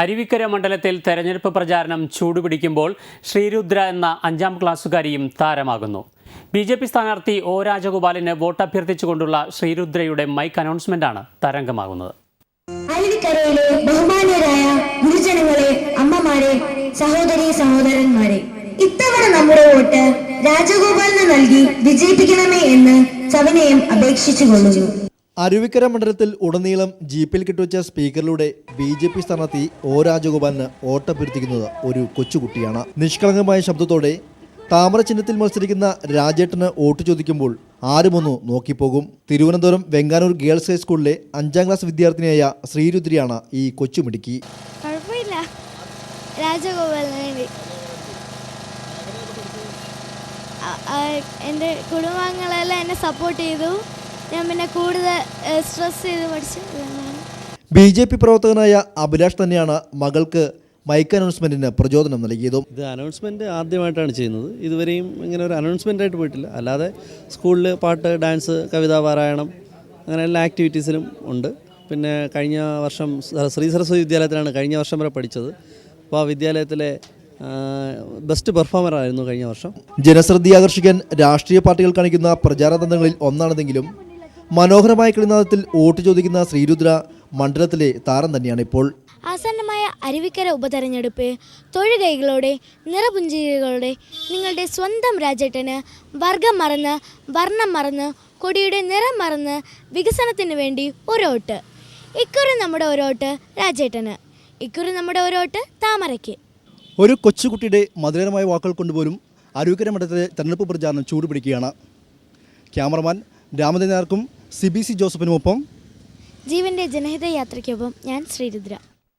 അരുവിക്കര മണ്ഡലത്തിൽ തെരഞ്ഞെടുപ്പ് പ്രചാരണം ചൂടുപിടിക്കുമ്പോൾ ശ്രീരുദ്ര എന്ന അഞ്ചാം ക്ലാസ്സുകാരിയും താരമാകുന്നു. ബി ജെ പി സ്ഥാനാർത്ഥി ഒ രാജഗോപാലിന് വോട്ട് അഭ്യർത്ഥിച്ചുകൊണ്ടുള്ള ശ്രീരുദ്രയുടെ മൈക്ക് അനൗൺസ്മെന്റാണ് തരംഗമാകുന്നത്. അരുവിക്കരയിലെ ബഹുമാന്യരായ ഗുരുജനങ്ങളെ അമ്മമാരെ സഹോദരി സഹോദരന്മാരെ ഇത്തവണ നമ്മുടെ വോട്ട് രാജഗോപാലിന് നൽകി വിജയിപ്പിക്കണമേ എന്ന് സവിനയം അപേക്ഷിച്ചുകൊള്ളുന്നു. അരുവിക്കര മണ്ഡലത്തിൽ ഉടനീളം ജീപ്പിൽ കിട്ടുവച്ച സ്പീക്കറിലൂടെ ബി ജെ പി സ്ഥാനാർത്ഥി ഒ രാജഗോപാലിന് ഓട്ടപ്പെടുത്തിക്കുന്നത് ഒരു കൊച്ചുകുട്ടിയാണ്. നിഷ്കളങ്കമായ ശബ്ദത്തോടെ താമര ചിഹ്നത്തിൽ മത്സരിക്കുന്ന രാജേട്ടന് വോട്ട് ചോദിക്കുമ്പോൾ ആരുമൊന്നു നോക്കിപ്പോകും. തിരുവനന്തപുരം വെങ്ങാനൂർ ഗേൾസ് ഹൈസ്കൂളിലെ അഞ്ചാം ക്ലാസ് വിദ്യാർത്ഥിനിയായ ശ്രീരുദ്രിയാണ് ഈ കൊച്ചുമിടുക്കി. എന്റെ എന്റെ കുടുംബാംഗങ്ങളെല്ലാം എന്നെ സപ്പോർട്ട് ചെയ്തു. ഞാൻ പിന്നെ കൂടുതൽ സ്ട്രെസ് ചെയ്ത് പഠിച്ചു. ബി ജെ പി പ്രവർത്തകനായ അഭിലാഷ് തന്നെയാണ് മകൾക്ക് മൈക്ക് അനൗൺസ്മെന്റിന് പ്രചോദനം നൽകിയതും. ഇത് അനൗൺസ്മെന്റ് ആദ്യമായിട്ടാണ് ചെയ്യുന്നത്. ഇതുവരെയും ഇങ്ങനെ ഒരു അനൗൺസ്മെന്റ് ആയിട്ട് പോയിട്ടില്ല. അല്ലാതെ സ്കൂളിൽ പാട്ട് ഡാൻസ് കവിതാ പാരായണം അങ്ങനെ എല്ലാ ആക്ടിവിറ്റീസിലും ഉണ്ട്. പിന്നെ കഴിഞ്ഞ വർഷം ശ്രീ സരസ്വതി വിദ്യാലയത്തിലാണ് കഴിഞ്ഞ വർഷം വരെ പഠിച്ചത്. അപ്പോൾ ആ വിദ്യാലയത്തിലെ ബെസ്റ്റ് പെർഫോമർ ആയിരുന്നു കഴിഞ്ഞ വർഷം. ജനശ്രദ്ധ ആകർഷിക്കാൻ രാഷ്ട്രീയ പാർട്ടികൾ കാണിക്കുന്ന പ്രചാരതന്ത്രങ്ങളിൽ ഒന്നാണെങ്കിലും ഒന്നാണെന്നെങ്കിലും മനോഹരമായ കളിനാഥത്തിൽ വോട്ട് ചോദിക്കുന്ന ശ്രീരുദ്ര മണ്ഡലത്തിലെ താരം തന്നെയാണ് ഇപ്പോൾ. ആസന്നമായ അരുവിക്കര ഉപതെരഞ്ഞെടുപ്പ് തൊഴുകൈകളോടെ നിറപുഞ്ചിരികളോടെ നിങ്ങളുടെ സ്വന്തം രാജേട്ടന് വർഗം മറന്ന് വർണം മറന്ന് കൊടിയുടെ നിറം മറന്ന് വികസനത്തിന് വേണ്ടി ഒരോട്ട് ഇക്കുറി നമ്മുടെ ഒരോട്ട് രാജേട്ടന്. ഇക്കുറി നമ്മുടെ ഒരോട്ട് താമരയ്ക്ക്. ഒരു കൊച്ചുകുട്ടിയുടെ മധുരമായ വാക്കുകൾ കൊണ്ടുപോലും അരുവിക്കര മണ്ഡലത്തിലെ തെരഞ്ഞെടുപ്പ് പ്രചാരണം ചൂടുപിടിക്കുകയാണ്. ക്യാമറമാൻ രാമചന്ദ്രനാർക്കും സി ബി സി ജോസഫിനുമൊപ്പം ജീവന്റെ ജനഹിത യാത്രയ്ക്കൊപ്പം ഞാൻ ശ്രീരുദ്ര.